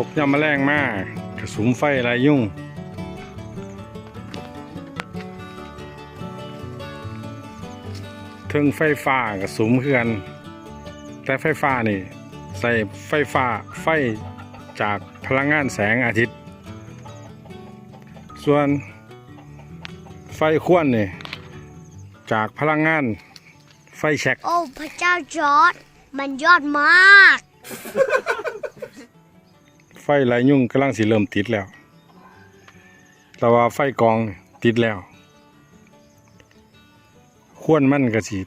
ตกยามแมลงมากกระสุมไฟลายยุ่งเทิงไฟฟ้ากระสุมคือกันแต่ไฟฟ้านี่ ใส่ไฟฟ้าไฟจากพลังงานแสงอาทิตย์ ส่วนไฟควนนี่ จากพลังงานไฟแช็ก โอ้ พระเจ้าจอร์ดมันยอดมากไฟไหลยุ่งกำลังสิเริ่มติดแล้ว แต่ว่าไฟกองติดแล้ว ควรมันก็สิ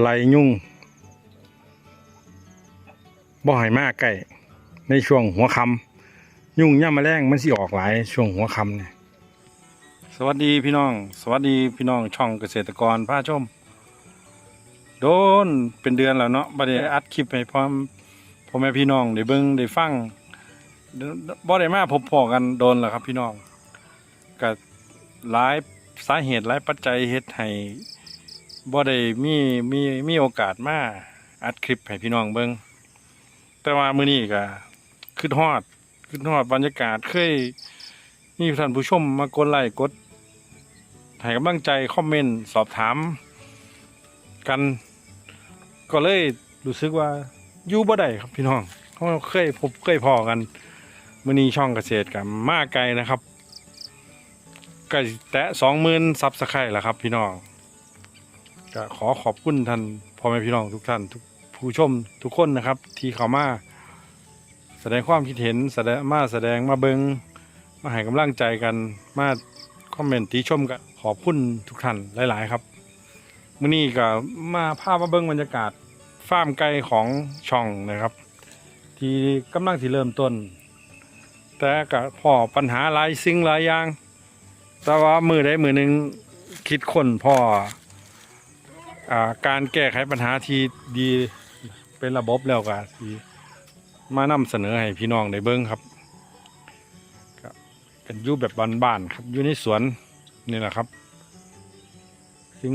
ไหลยุ่งบ่ให้มากใกล้ในช่วงหัวคำยุ่งย่ามาแมลงมันสิออกหลายช่วงหัวคำเนี่ยสวัสดีพี่น้อง สวัสดีพี่น้องช่องเกษตรกรพาชม โดนเป็นเดือนแล้วเนาะบ่ได้อัดคลิปให้พร้อม พ่อแม่พี่น้องได้เบิ่งได้ฟังบ่ได้มาพบพอกันโดนแล้วครับพี่น้องก็หลายสาเหตุหลายปัจจัยเฮ็ดให้บ่ได้มีมีมีโอกาสมาอัดคลิปให้พี่น้องเบิ่งแต่ว่ามื้อนี้ก็คิดฮอดคิดฮอดบรรยากาศเคยมีท่านผู้ชมมากดไลค์กดให้กำลังใจคอมเมนต์สอบถามกัน ก็เลยรู้สึกว่า อยู่บ่ได้ครับพี่น้องเพราเคยพบเคยพอกันมื้อนี้ช่องเกษตรกับมาไกลนะครับก็แตะสองหมื่นซับสไครต์แล้วครับ พี่น้องก็ขอขอบคุณท่านพ่อแม่พี่น้องทุกท่านทุกผู้ชมทุกคนนะครับ ที่เข้ามาแสดงความคิดเห็นแสดงมาแสดงมาเบิงมาให้กำลังใจกันมาคอมเมนต์ติชมกันขอบคุณทุกท่านหลาย ๆ ครับมื้อนี้ก็มาพามาเบิงบรรยากาศ ฟาร์มไก่ของช่องนะครับ ที่กำลังที่เริ่มต้น แต่ก็พอปัญหาหลายสิ่งหลายอย่าง แต่ว่ามือใดมือหนึ่งคิดคนพ่ออาการแก้ไขปัญหาที่ดีเป็นระบบแล้วก็ทีมานำเสนอให้พี่น้องได้เบิ้งครับก็เป็นอยู่แบบบ้านๆครับอยู่ในสวนนี่แหละครับซึ่ง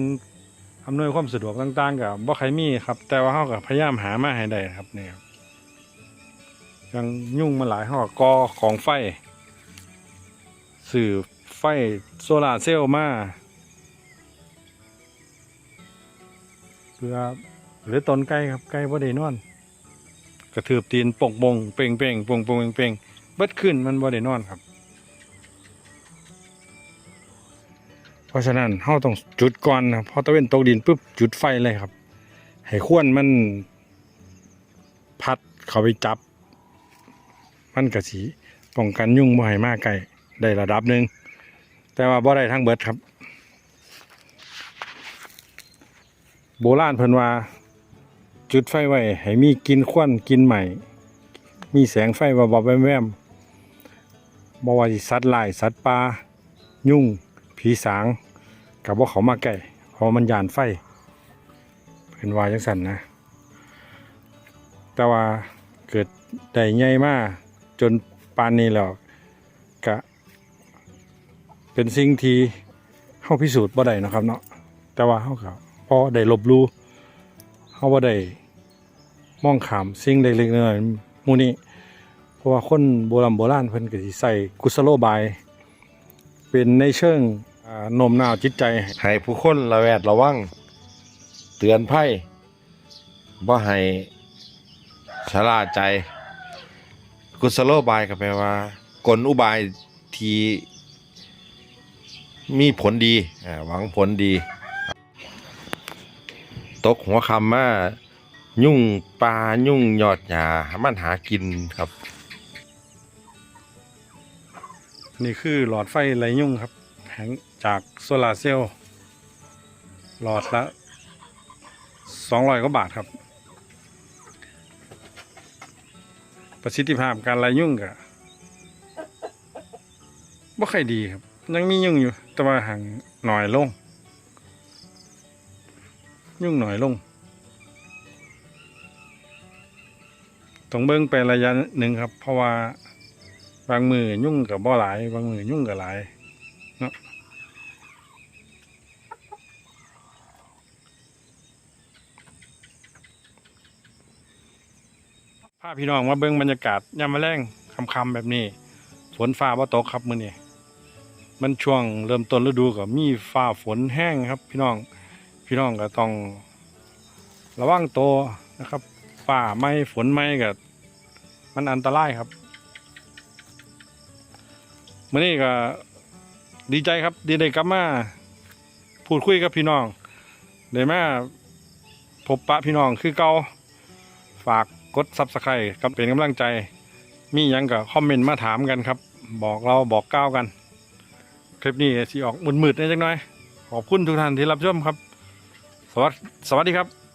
อำนวยความสะดวกต่างๆกับบ่ใครมีครับ แต่ว่าเขาก็พยายามหามาให้ได้ครับนี่ครับยังยุ่งมาหลายเขากอของไฟ สื่อไฟโซลาร์เซลล์มาเพื่อหรือตนไก่ครับไก่บ่ได้นอน กระถืบตีนป่งปงเป่งเป่งป่งปงเป่งเป่งเบิดขึ้นมันบ่ได้นอนครับ ราะฉะนั้นเราต้องจุดก่อนนะพอตะเวนตกดินปุ๊บจุดไฟเลยครับ ให้ควนมันพัดเขาไปจับ มันกระสีป้องกันยุ่งบ่ให้มากไกลได้ระดับหนึ่งแต่ว่าบ่ได้ทั้งเบิดครับ โบราณเพิ่นว่า จุดไฟไว้ให้มีกินควันกินใหม่ มีแสงไฟวับๆแวมๆบ่ว่าสิสัตว์หลายสัตว์ป่ายุ่งผีสาง กับว่าเขามาใกล้เพราะมันยานไฟเป็นวายจังสันนะ แต่ว่าเกิดได้ใหญ่มากจนปานนี้แล้วก็เป็นสิ่งที่เข้าพิสูจน์บ่ได้นะครับเนาะแต่ว่าเข้าก็พอได้ลบหลู่เข้าบ่ได้มองขามสิ่งเล็กๆน้อยๆมูนี้เพราะว่าคนโบราณโบราณเพิ่นก็สิใส่กุศโลบาย เป็นในเชิง น้มน้าวจิตใจให้ให้ผู้คนระแวดระวัง เตือนภัยบ่ให้ชะล่าใจ กุศโลบายก็แปลว่า กลอุบายที่มีผลดีอ่าหวังผลดี ตกหัวคำมายุ่งปลายุ่งยอดหญ้ามันหากินครับ นี่คือหลอดไฟไรยุ่งครับแผง จากโซลาร์เซลล์หลอดละสองร้อยกว่าบาทครับ ประสิทธิภาพการไล่ยุ่งก็บ่ค่อยดีครับ ยังมียุ่งอยู่ แต่ว่าห่างหน่อยลง ยุ่งหน่อยลงต้องเบิ่งไประยะหนึ่งครับ เพราะว่าบางมือยุ่งกับบ่หลาย บางมือยุ่งกับหลายเนาะาพี่น้องมาเบิ่งบรรยากาศยามมะแรงคำๆแบบนี้ฝนฟ้าบ่ตกครับมือนี้มันช่วงเริ่มต้นฤดูก็มีฟ้าฝนแห้งครับ พี่น้องพี่น้องก็ต้อง ระวังตัวนะครับฟ้าไหม้ฝนไหม้ก็มันอันตรายครับมื่อนี้ก็ดีใจครับดีได้กลับมาพูดคุยกับพี่น้องได้มาพบปะพี่น้องคือเก่าฝาก กดซับสไครต์กับเป็นกำลังใจ มียังกับคอมเมนต์มาถามกันครับ บอกเราบอกก้าวกัน คลิปนี้สีออกมืดๆนิดหน่อย ขอบคุณทุกท่านที่รับชมครับ สวสสวัสดีครับ